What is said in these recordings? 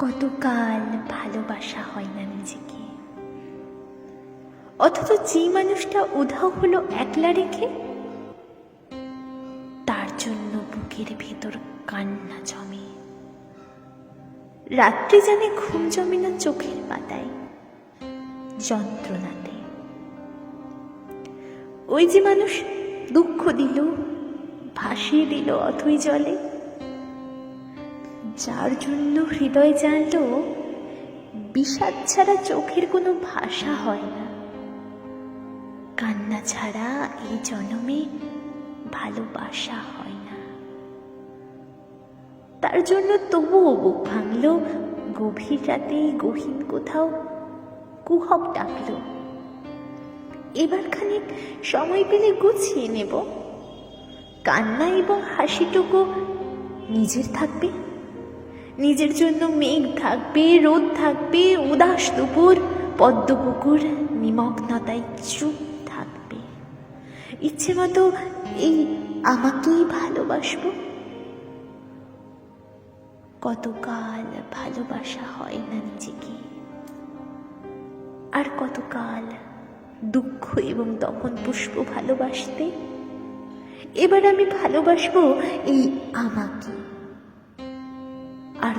কতকাল ভালোবাসা হয় না নিজেকে। অথচ যে মানুষটা উধাও হলো একলা রেখে, তার জন্য বুকের ভেতর কান্না জমে। রাত্রি জানে ঘুম জমে না চোখের পাতায় যন্ত্রণাতে। ওই যে মানুষ দুঃখ দিল, ভাসিয়ে দিল অথই জলে। যার জন্য হৃদয় জানল বিষাদ ছাড়া চোখের কোনো ভাষা হয় না। কান্না ছাড়া এই জন্মে ভালোবাসা হয় না। তার জন্য তবুও বুক ভাঙল, গভীর রাতে গহীন কোথাও কুহক ডাকল। এবার খানিক সময় পেলে গুছিয়ে নেব। কান্না এবং হাসিটুকু নিজের থাকবে। নিজের জন্য মেঘ থাকবে, রোদ থাকবে, উদাস দুপুর, পদ্মপুকুর নিমগ্নতায় চুপ থাকবে। ইচ্ছে মতো এই আমাকেই ভালোবাসবো। কতকাল ভালোবাসা হয় না নিজেকে। আর কতকাল দুঃখ এবং দহন পুষ্প ভালোবাসতে। এবার আমি ভালোবাসবো এই আমাকে।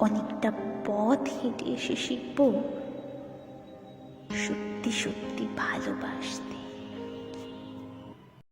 অনেকটা পথ হেঁটে এসে শিখব সত্যি সত্যি ভালোবাসতে।